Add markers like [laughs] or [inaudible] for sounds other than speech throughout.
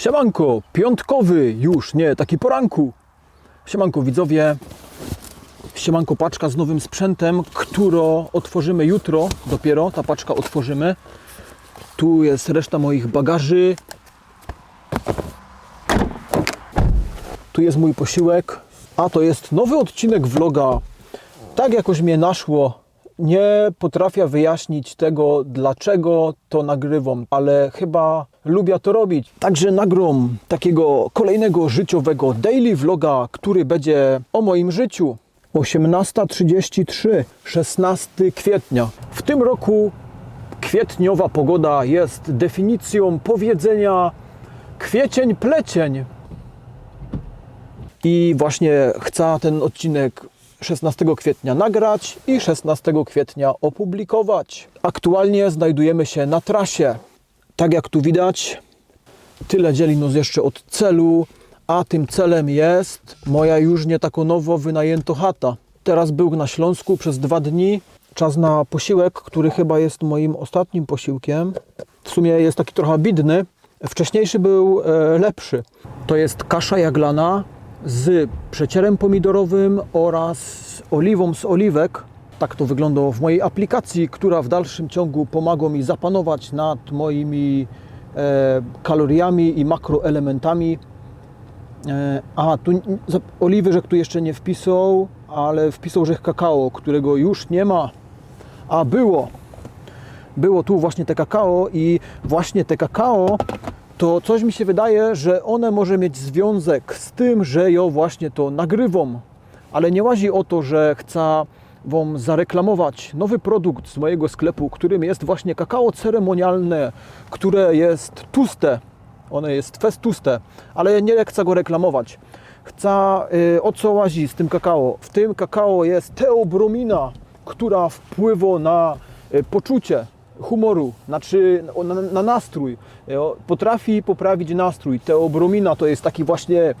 Siemanko, piątkowy już, nie, taki poranku. Siemanko widzowie, siemanko paczka z nowym sprzętem, którą otworzymy jutro dopiero, ta paczka otworzymy. Tu jest reszta moich bagaży. Tu jest mój posiłek, a to jest nowy odcinek vloga. Tak jakoś mnie naszło. Nie potrafię wyjaśnić tego, dlaczego to nagrywam, ale chyba lubię to robić. Także nagrom takiego kolejnego życiowego daily vloga, który będzie o moim życiu. 18.33, 16 kwietnia. W tym roku kwietniowa pogoda jest definicją powiedzenia kwiecień plecień. I właśnie chcę ten odcinek 16 kwietnia nagrać i 16 kwietnia opublikować. Aktualnie znajdujemy się na trasie. Tak jak tu widać, tyle dzieli nas jeszcze od celu, a tym celem jest moja już nie tako nowo wynajęto chata. Teraz był na Śląsku przez dwa dni. Czas na posiłek, który chyba jest moim ostatnim posiłkiem. W sumie jest taki trochę bidny. Wcześniejszy był e, lepszy. To jest kasza jaglana z przecierem pomidorowym oraz oliwą z oliwek. Tak to wygląda w mojej aplikacji, która w dalszym ciągu pomaga mi zapanować nad moimi e, kaloriami i makroelementami. E, a, tu że tu jeszcze nie wpisał, ale wpisał, że kakao, którego już nie ma. A było. Było tu właśnie te kakao i właśnie te kakao to coś mi się wydaje, że one może mieć związek z tym, że ja właśnie to nagrywam. Ale nie łazi o to, że chcę Wam zareklamować nowy produkt z mojego sklepu, którym jest właśnie kakao ceremonialne, które jest tłuste. One jest fest tłuste, ale nie chcę go reklamować. Chcę, y, o co łazi z tym kakao? W tym kakao jest teobromina, która wpływa na y, poczucie humoru, znaczy na, na nastrój. Y, o, Potrafi poprawić nastrój. Teobromina to jest taki właśnie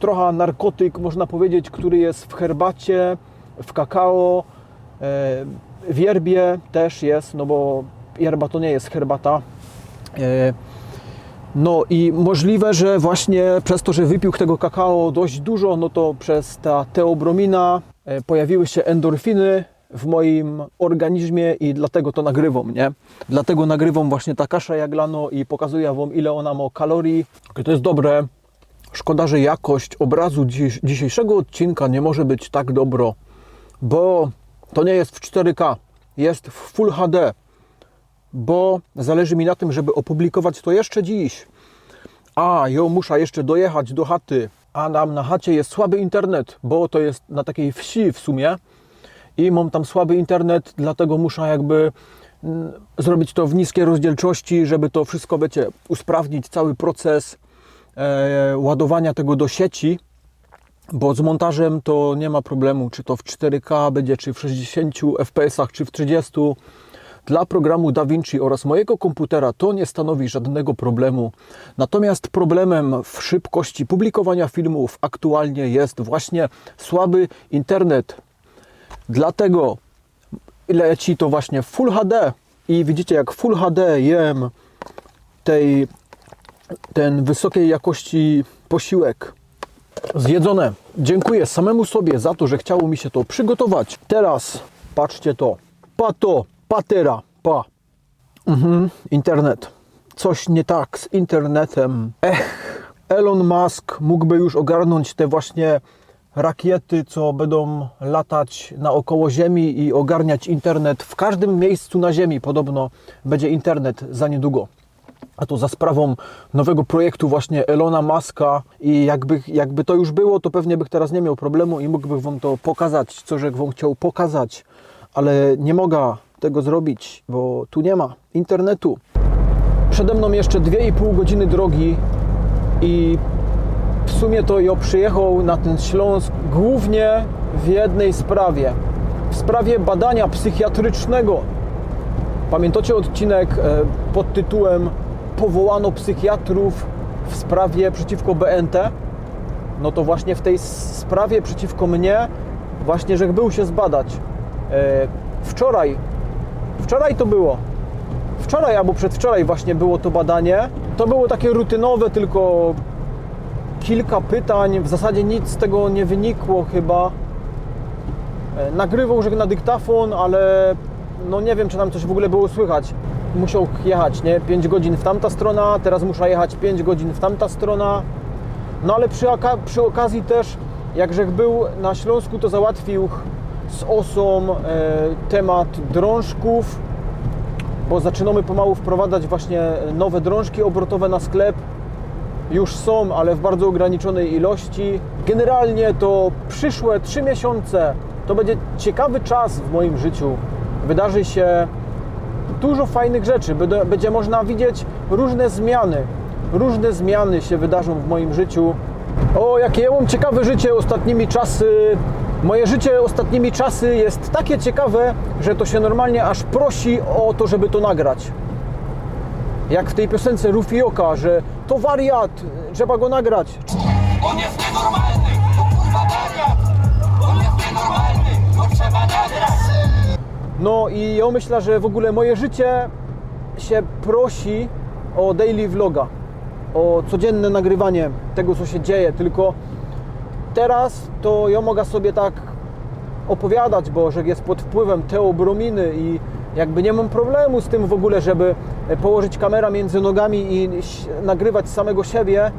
trochę narkotyk, można powiedzieć, który jest w herbacie, w kakao, e, w yerbie też jest, no bo yerba to nie jest herbata. E, no i możliwe, że właśnie przez to, że wypił tego kakao dość dużo, no to przez ta teobromina e, pojawiły się endorfiny w moim organizmie i dlatego to nagrywam, nie? Dlatego nagrywam właśnie ta kasza jaglano i pokazuję Wam ile ona ma kalorii. To jest dobre. Szkoda, że jakość obrazu dziś, dzisiejszego odcinka nie może być tak dobro, bo to nie jest w 4K, jest w Full HD, bo zależy mi na tym, żeby opublikować to jeszcze dziś. A, ja muszę jeszcze dojechać do chaty, a nam na chacie jest słaby internet, bo to jest na takiej wsi w sumie i mam tam słaby internet, dlatego muszę jakby mm, zrobić to w niskiej rozdzielczości, żeby to wszystko, wiecie, usprawnić cały proces e, ładowania tego do sieci, bo z montażem to nie ma problemu, czy to w 4K będzie, czy w 60 fps, czy w 30. Dla programu DaVinci oraz mojego komputera to nie stanowi żadnego problemu. Natomiast problemem w szybkości publikowania filmów aktualnie jest właśnie słaby internet. Dlatego leci to właśnie w Full HD i widzicie jak Full HD jem tej, ten wysokiej jakości posiłek zjedzone. Dziękuję samemu sobie za to, że chciało mi się to przygotować. Teraz patrzcie to. Pato, patera, pa. Mhm, internet. Coś nie tak z internetem. Ech, Elon Musk mógłby już ogarnąć te właśnie rakiety, co będą latać naokoło Ziemi i ogarniać internet. W każdym miejscu na Ziemi podobno będzie internet za niedługo a to za sprawą nowego projektu właśnie Elona Muska i jakby, jakby to już było, to pewnie bych teraz nie miał problemu i mógłbym Wam to pokazać, co że Wam chciał pokazać, ale nie mogę tego zrobić, bo tu nie ma internetu. Przede mną jeszcze 2,5 godziny drogi i w sumie to ja przyjechał na ten Śląsk głównie w jednej sprawie. W sprawie badania psychiatrycznego. Pamiętacie odcinek e, pod tytułem Powołano psychiatrów w sprawie przeciwko BNT? No to właśnie w tej sprawie przeciwko mnie, właśnie, że był się zbadać. E, Wczoraj, wczoraj to było. Wczoraj albo przedwczoraj właśnie było to badanie. To było takie rutynowe, tylko kilka pytań. W zasadzie nic z tego nie wynikło chyba. E, Nagrywał, że na dyktafon, ale no nie wiem, czy tam coś w ogóle było słychać. Musiał jechać, nie? 5 godzin w tamta strona, teraz muszę jechać 5 godzin w tamta strona. No ale przy, przy okazji też, jak Żech był na Śląsku, to załatwił z OSą e, temat drążków, bo zaczynamy pomału wprowadzać właśnie nowe drążki obrotowe na sklep. Już są, ale w bardzo ograniczonej ilości. Generalnie to przyszłe 3 miesiące to będzie ciekawy czas w moim życiu. Wydarzy się dużo fajnych rzeczy. Będzie można widzieć różne zmiany. Różne zmiany się wydarzą w moim życiu. O, jakie ja mam ciekawe życie ostatnimi czasy. Moje życie ostatnimi czasy jest takie ciekawe, że to się normalnie aż prosi o to, żeby to nagrać. Jak w tej piosence Rufioka, że to wariat, trzeba go nagrać. On jest nienormalny, No i ja myślę, że w ogóle moje życie się prosi o daily vloga, o codzienne nagrywanie tego, co się dzieje, tylko teraz to ja mogę sobie tak opowiadać, bo że jest pod wpływem teobrominy i jakby nie mam problemu z tym w ogóle, żeby położyć kamera między nogami i nagrywać samego siebie,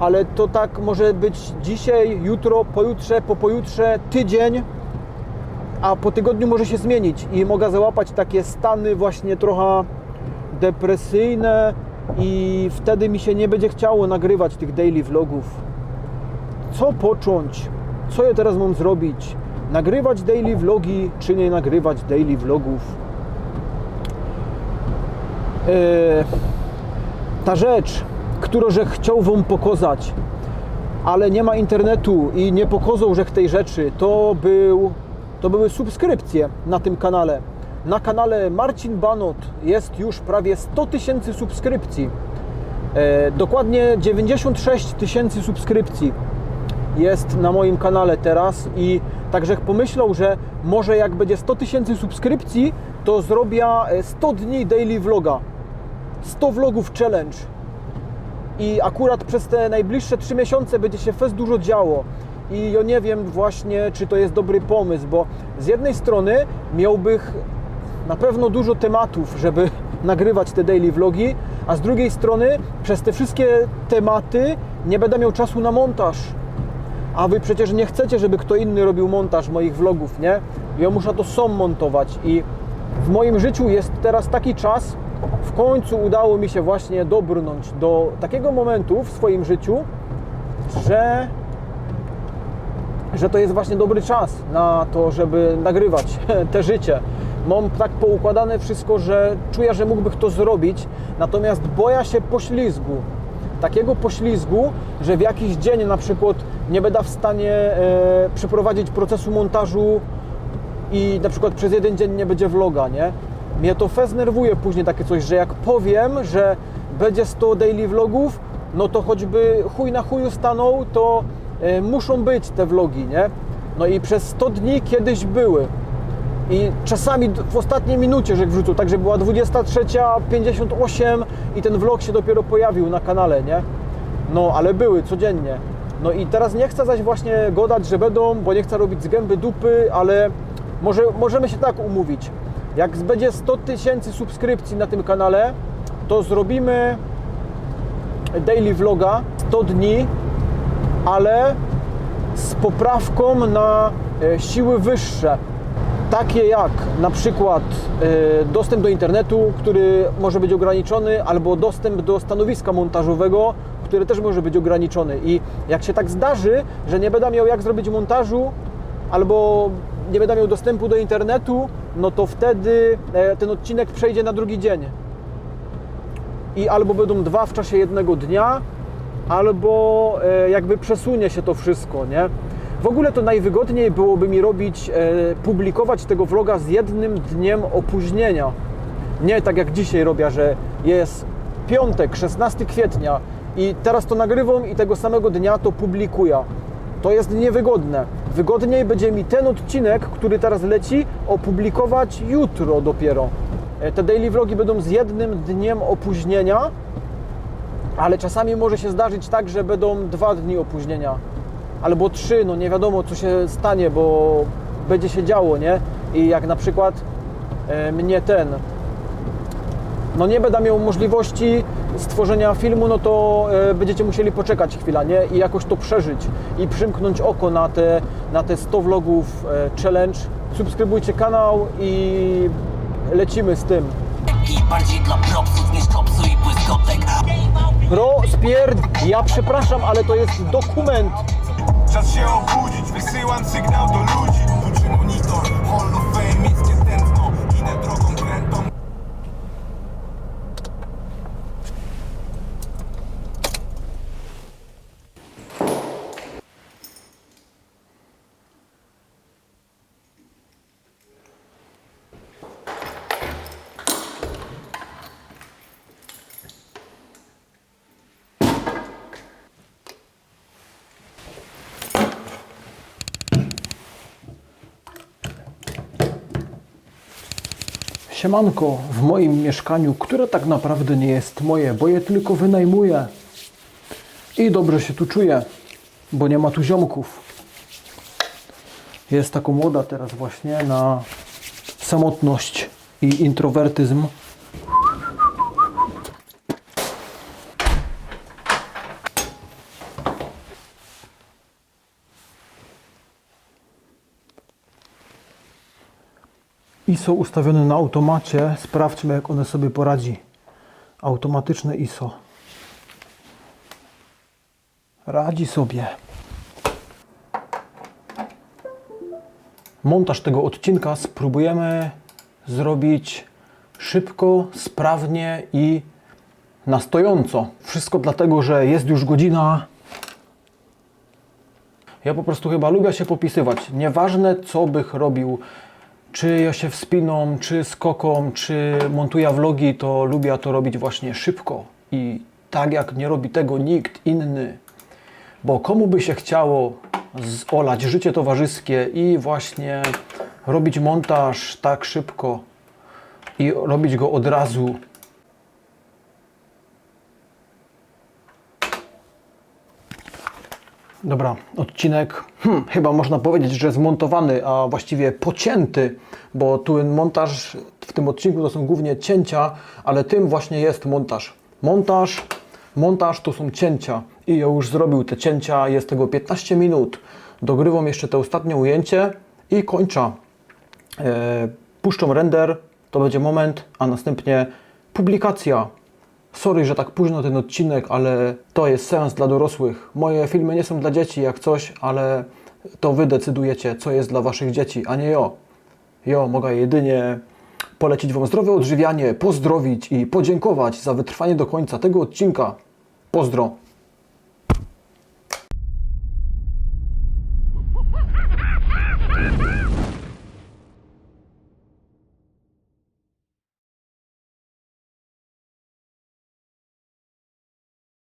ale to tak może być dzisiaj, jutro, pojutrze, po pojutrze, tydzień, a po tygodniu może się zmienić i mogę załapać takie stany właśnie trochę depresyjne i wtedy mi się nie będzie chciało nagrywać tych daily vlogów. Co począć? Co ja teraz mam zrobić? Nagrywać daily vlogi, czy nie nagrywać daily vlogów? Eee, ta rzecz, którą że chciał Wam pokazać, ale nie ma internetu i nie pokazał, że tej rzeczy, to, był, to były subskrypcje na tym kanale. Na kanale Marcin Banot jest już prawie 100 tysięcy subskrypcji. E, dokładnie 96 tysięcy subskrypcji jest na moim kanale teraz i także pomyślał, że może jak będzie 100 tysięcy subskrypcji, to zrobię e, 100 dni daily vloga. 100 vlogów challenge i akurat przez te najbliższe 3 miesiące będzie się fest dużo działo. I ja nie wiem właśnie, czy to jest dobry pomysł, bo z jednej strony miałbych na pewno dużo tematów, żeby [laughs] nagrywać te daily vlogi, a z drugiej strony przez te wszystkie tematy nie będę miał czasu na montaż. A wy przecież nie chcecie, żeby kto inny robił montaż moich vlogów, nie? Ja muszę to sam montować i w moim życiu jest teraz taki czas, w końcu udało mi się właśnie dobrnąć do takiego momentu w swoim życiu, że, że to jest właśnie dobry czas na to, żeby nagrywać [laughs] te życie. Mam tak poukładane wszystko, że czuję, że mógłbym to zrobić, natomiast boję się poślizgu. Takiego poślizgu, że w jakiś dzień na przykład nie będę w stanie e, przeprowadzić procesu montażu i na przykład przez jeden dzień nie będzie vloga, nie? Mnie to fez nerwuje później takie coś, że jak powiem, że będzie 100 daily vlogów, no to choćby chuj na chuju stanął, to muszą być te vlogi, nie? No i przez 100 dni kiedyś były. I czasami w ostatniej minucie, że wrzucił, także była 23.58 i ten vlog się dopiero pojawił na kanale, nie? No, ale były codziennie. No i teraz nie chcę zaś właśnie godać, że będą, bo nie chcę robić z gęby dupy, ale może, możemy się tak umówić. Jak będzie 100 tysięcy subskrypcji na tym kanale, to zrobimy daily vloga 100 dni, ale z poprawką na e, siły wyższe. Takie jak na przykład e, dostęp do internetu, który może być ograniczony, albo dostęp do stanowiska montażowego, który też może być ograniczony. I jak się tak zdarzy, że nie będę miał jak zrobić montażu, albo nie będę miał dostępu do internetu, no to wtedy e, ten odcinek przejdzie na drugi dzień. I albo będą dwa w czasie jednego dnia, albo e, jakby przesunie się to wszystko, nie? W ogóle to najwygodniej byłoby mi robić, e, publikować tego vloga z jednym dniem opóźnienia. Nie tak jak dzisiaj robię, że jest piątek, 16 kwietnia i teraz to nagrywam i tego samego dnia to publikuję. To jest niewygodne. Wygodniej będzie mi ten odcinek, który teraz leci, opublikować jutro dopiero. E, Te daily vlogi będą z jednym dniem opóźnienia, Ale czasami może się zdarzyć tak, że będą dwa dni opóźnienia. Albo trzy, no nie wiadomo co się stanie, bo będzie się działo, nie? I jak na przykład e, mnie ten, no nie będę miał możliwości stworzenia filmu, no to e, będziecie musieli poczekać chwilę, nie? I jakoś to przeżyć i przymknąć oko na te, na te 100 vlogów e, challenge. Subskrybujcie kanał i lecimy z tym. Bardziej dla propsów niż kopsu i błyskotek Rozpierd... Ja przepraszam, ale to jest dokument. Czas się obudzić, wysyłam sygnał do ludzi monitor, Siemanko, w moim mieszkaniu, które tak naprawdę nie jest moje, bo je tylko wynajmuję. I dobrze się tu czuję, bo nie ma tu ziomków. Jest taka moda teraz właśnie na samotność i introwertyzm. ISO ustawione na automacie. Sprawdźmy, jak one sobie poradzi. Automatyczne ISO. Radzi sobie. Montaż tego odcinka spróbujemy zrobić szybko, sprawnie i na stojąco. Wszystko dlatego, że jest już godzina ja po prostu chyba lubię się popisywać. Nieważne, co bych robił, czy ja się wspiną, czy skoką, czy montuję vlogi, to lubię to robić właśnie szybko i tak jak nie robi tego nikt inny. Bo komu by się chciało olać życie towarzyskie i właśnie robić montaż tak szybko i robić go od razu. Dobra, odcinek hmm, chyba można powiedzieć, że zmontowany, a właściwie pocięty, bo tu montaż w tym odcinku to są głównie cięcia, ale tym właśnie jest montaż. Montaż, montaż to są cięcia i ja już zrobił te cięcia, jest tego 15 minut. Dogrywam jeszcze te ostatnie ujęcie i kończę. E, puszczą render, to będzie moment, a następnie publikacja. Sorry, że tak późno ten odcinek, ale to jest sens dla dorosłych. Moje filmy nie są dla dzieci jak coś, ale to Wy decydujecie, co jest dla Waszych dzieci, a nie jo. Jo, mogę jedynie polecić Wam zdrowe odżywianie, pozdrowić i podziękować za wytrwanie do końca tego odcinka. Pozdro!